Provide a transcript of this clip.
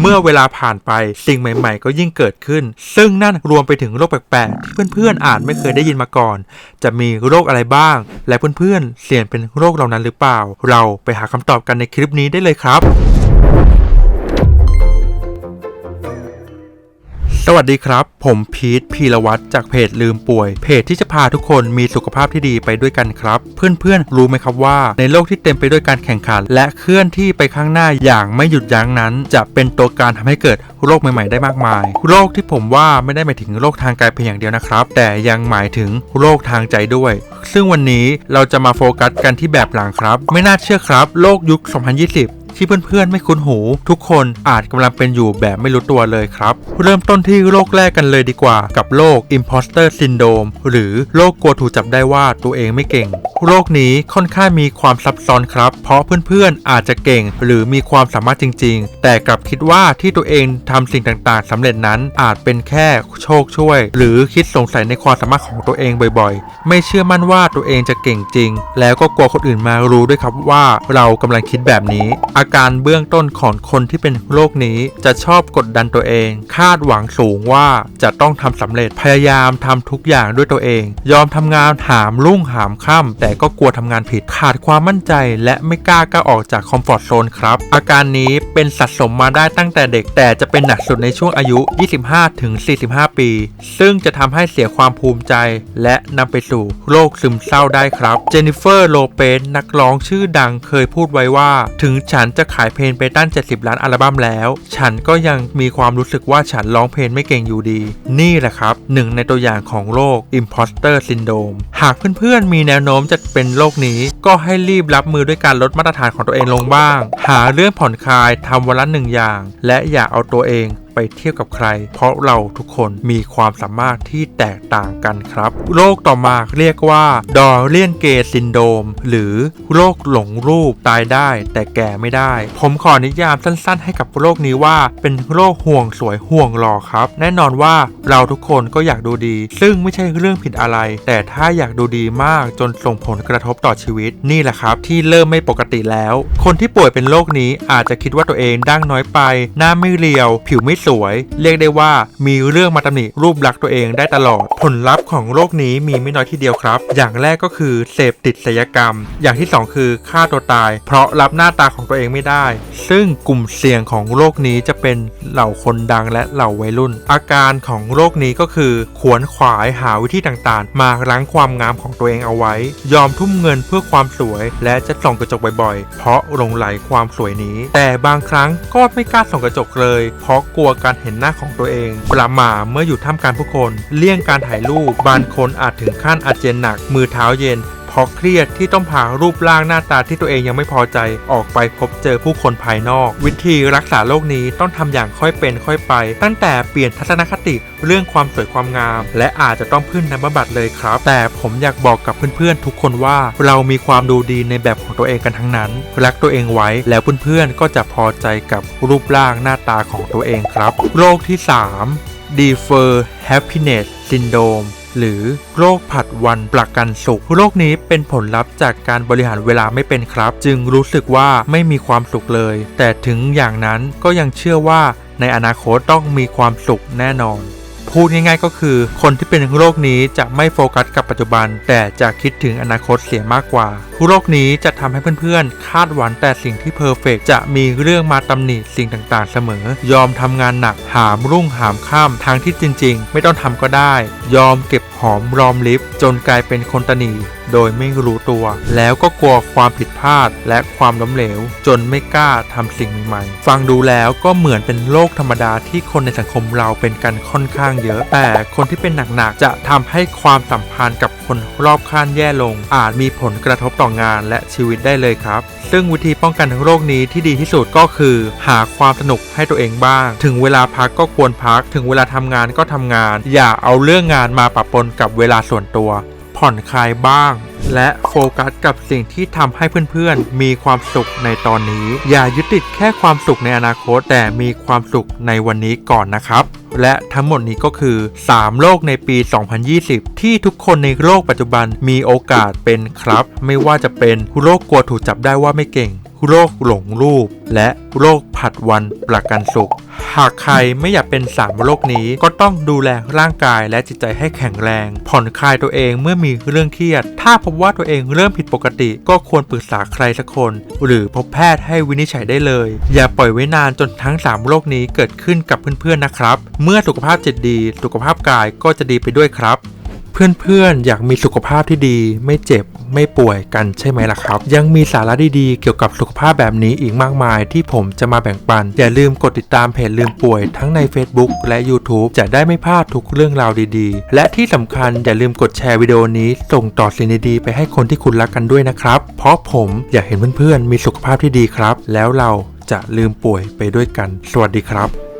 เมื่อเวลาผ่านไปสิ่งใหม่ ๆ ก็ยิ่งเกิดขึ้น ซึ่งนั่นรวมไปถึงโรคแปลกๆ ที่เพื่อนๆอาจไม่เคยได้ยินมาก่อน จะมีโรคอะไรบ้าง และเพื่อนๆเสี่ยงเป็นโรคเหล่านั้นหรือเปล่า เราไปหาคำตอบกันในคลิปนี้ได้เลยครับ สวัสดีครับ ผมพีทพีรวัตรจากเพจลืมป่วย เพจที่จะพาทุกคนมีสุขภาพที่ดีไปด้วยกันครับ เพื่อนๆ รู้ไหมครับว่า ในโลกที่เต็มไปด้วยการแข่งขัน และเคลื่อนที่ไปข้างหน้าอย่างไม่หยุดยั้งนั้น จะเป็นตัวการทำให้เกิดโรคใหม่ๆ ได้มากมาย โรคที่ผมว่าไม่ได้หมายถึงโรคทางกายเพียงอย่างเดียวนะครับ แต่ยังหมายถึงโรคทางใจด้วย ซึ่งวันนี้เราจะมาโฟกัสกันที่แบบหลังครับ ไม่น่าเชื่อครับ โลกยุค 2020 ที่เพื่อนๆ ไม่คุ้นหู ทุกคนอาจกำลังเป็นอยู่แบบไม่รู้ตัวเลยครับ เริ่มต้นที่โรคแรกกันเลยดีกว่า กับโรค Imposter Syndrome หรือโรคกลัวถูกจับได้ว่าตัวเองไม่เก่ง โรคนี้ค่อนข้างมีความซับซ้อนครับ เพราะเพื่อนๆ อาจจะเก่ง หรือมีความสามารถจริง ๆ แต่กลับคิดว่าที่ตัวเองทำสิ่งต่างๆสำเร็จนั้นอาจเป็นแค่โชคช่วย หรือคิดสงสัยในความสามารถของตัวเองบ่อยๆ ไม่เชื่อมั่นว่าตัวเองจะเก่งจริง แล้วก็กลัวคนอื่นมารู้ด้วยครับว่าเรากำลังคิดแบบนี้อาการเบื้องต้นของคนที่เป็นโรคนี้จะชอบกดดันตัวเอง คาดหวังสูงว่าจะต้องทำสำเร็จพยายามทำทุกอย่างด้วยตัวเอง ยอมทำงานหามรุ่งหามค่ำแต่ก็กลัวทำงานผิดขาดความมั่นใจ และไม่กล้าก้าวออกจากคอมฟอร์ทโซนครับ อาการนี้เป็นสะสมมาได้ตั้งแต่เด็ก แต่จะเป็นหนักสุดในช่วงอายุ 25-45 ปี ซึ่งจะทำให้เสียความภูมิใจ และนำไปสู่โรคซึมเศร้าได้ครับ เจนนิเฟอร์ โลเปสนักร้องชื่อดังเคยพูดไว้ว่า ถึงฉันจะขายเพลงไปตั้ง 70 ล้านอัลบั้มแล้ว ฉันก็ยังมีความรู้สึกว่าฉันร้องเพลงไม่เก่งอยู่ดี นี่แหละครับหนึ่งในตัวอย่างของโรค Imposter Syndrome หากเพื่อนๆมีแนวโน้มจะเป็นโรคนี้ ก็ให้รีบรับมือด้วยการลดมาตรฐานของตัวเองลงบ้าง หาเรื่องผ่อนคลายทำวันละหนึ่งอย่าง และอย่าเอาตัวเองไปเทียบกับใคร เพราะเราทุกคนมีความสามารถที่แตกต่างกันครับ โรคต่อมาเรียกว่าดอเลียนเกซินโดม หรือโรคหลงรูปตายได้ แต่แก่ไม่ได้ ผมขอนิยามสั้นๆ ให้กับโรคนี้ว่า เป็นโรคห่วงสวยห่วงหล่อครับ แน่นอนว่าเราทุกคนก็อยากดูดี ซึ่งไม่ใช่เรื่องผิดอะไร แต่ถ้าอยากดูดีมากจนส่งผลกระทบต่อชีวิตนี่แหละครับ ที่เริ่มไม่ปกติแล้ว คนที่ป่วยเป็นโรคนี้อาจจะคิดว่าตัวเองดั้งน้อยไป หน้าไม่เรียว ผิวไม่สวย เรียกได้ว่ามีเรื่องมาตำหนิรูปลักษณ์ตัวเองได้ตลอด ผลลัพธ์ของโรคนี้มีไม่น้อยทีเดียวครับ อย่างแรกก็คือเสพติดศัลยกรรม อย่างที่สองคือฆ่าตัวตาย เพราะรับหน้าตาของตัวเองไม่ได้ ซึ่งกลุ่มเสี่ยงของโรคนี้จะเป็นเหล่าคนดังและเหล่าวัยรุ่น อาการของโรคนี้ก็คือขวนขวายหาวิธีต่างๆ มารั้งความงามของตัวเองเอาไว้ ยอมทุ่มเงินเพื่อความสวย และจะส่องกระจกบ่อยๆ เพราะหลงไหลความสวยนี้ แต่บางครั้งก็ไม่กล้าส่องกระจกเลย เพราะกลัวการเห็นหน้าของตัวเอง ประหม่าเมื่ออยู่ท่ามกลางผู้คน เลี่ยงการถ่ายรูป บางคนอาจถึงขั้นอาเจียนหนัก มือเท้าเย็น เพราะเครียดที่ต้องพารูปร่างหน้าตาที่ตัวเองยังไม่พอใจออกไปพบเจอผู้คนภายนอก วิธีรักษาโรคนี้ต้องทำอย่างค่อยเป็นค่อยไป ตั้งแต่เปลี่ยนทัศนคติเรื่องความสวยความงาม และอาจจะต้องพึ่งน้ำบำบัดเลยครับ แต่ผมอยากบอกกับเพื่อนๆ ทุกคนว่าเรามีความดูดีในแบบของตัวเองกันทั้งนั้น รักตัวเองไว้แล้วเพื่อนๆก็จะพอใจกับรูปร่างหน้าตาของตัวเองครับ โรคที่ 3 Defer Happiness Syndrome หรือโรคผัดวันประกันสุขโรคนี้เป็นผลลัพธ์จากการบริหารเวลาไม่เป็นครับ จึงรู้สึกว่าไม่มีความสุขเลย แต่ถึงอย่างนั้นก็ยังเชื่อว่าในอนาคตต้องมีความสุขแน่นอน พูดง่ายๆ ก็คือ คนที่เป็นโรคนี้จะไม่โฟกัสกับปัจจุบัน แต่จะคิดถึงอนาคตเสียมากกว่าโรคนี้จะทำให้เพื่อนๆ คาดหวังแต่สิ่งที่เพอร์เฟกจะมีเรื่องมาตำหนิสิ่งต่างๆ เสมอ ยอมทำงานหนักหามรุ่งหามค่ำทางที่จริง ๆ ไม่ต้องทำก็ได้ ยอมเก็บ หอมรอมริบจนกลายเป็นคนตนีโดยไม่รู้ตัว แล้วก็กลัวความผิดพลาดและความล้มเหลว จนไม่กล้าทำสิ่งใหม่ๆ ฟังดูแล้วก็เหมือนเป็นโรคธรรมดาที่คนในสังคมเราเป็นกันค่อนข้างเยอะ แต่คนที่เป็นหนักๆจะทำให้ความสัมพันธ์กับคนรอบข้างแย่ลง อาจมีผลกระทบต่องานและชีวิตได้เลยครับ ซึ่งวิธีป้องกันโรคนี้ที่ดีที่สุดก็คือ หาความสนุกให้ตัวเองบ้าง ถึงเวลาพักก็ควรพัก ถึงเวลาทำงานก็ทำงาน อย่าเอาเรื่องงานมาปะปนกับเวลาส่วนตัว ผ่อนคลายบ้าง และโฟกัสกับสิ่งที่ทำให้เพื่อนๆ มีความสุขในตอนนี้ อย่ายึดติดแค่ความสุขในอนาคต แต่มีความสุขในวันนี้ก่อนนะครับ และทั้งหมดนี้ก็คือ 3โรคในปี 2020 ที่ทุกคนในโลกปัจจุบันมีโอกาสเป็นครับ ไม่ว่าจะเป็นโรคกลัวถูกจับได้ว่าไม่เก่ง โรคหลงรูป และโรคผัดวันประกันสุข หากใครไม่อยากเป็นสามโรคนี้ก็ต้องดูแลร่างกายและจิตใจให้แข็งแรง ผ่อนคลายตัวเองเมื่อมีเรื่องเครียด ถ้าพบว่าตัวเองเริ่มผิดปกติ ก็ควรปรึกษาใครสักคน หรือพบแพทย์ให้วินิจฉัยได้เลย อย่าปล่อยไว้นานจนทั้งสามโรคนี้เกิดขึ้นกับเพื่อนๆนะครับ เมื่อสุขภาพจิตดี สุขภาพกายก็จะดีไปด้วยครับ เพื่อนๆ อยากมีสุขภาพที่ดีไม่เจ็บไม่ป่วยกันใช่ไหมล่ะครับ ยังมีสาระดีๆ เกี่ยวกับสุขภาพแบบนี้อีกมากมายที่ผมจะมาแบ่งปัน อย่าลืมกดติดตามเพจลืมป่วยทั้งใน Facebook และ YouTube จะได้ไม่พลาดทุกเรื่องราวดีๆ และที่สำคัญอย่าลืมกดแชร์วิดีโอนี้ ส่งต่อสิ่งดีๆไปให้คนที่คุณรักกันด้วยนะครับ เพราะผมอยากเห็นเพื่อนๆ มีสุขภาพที่ดีครับ แล้วเราจะลืมป่วยไปด้วยกัน สวัสดีครับ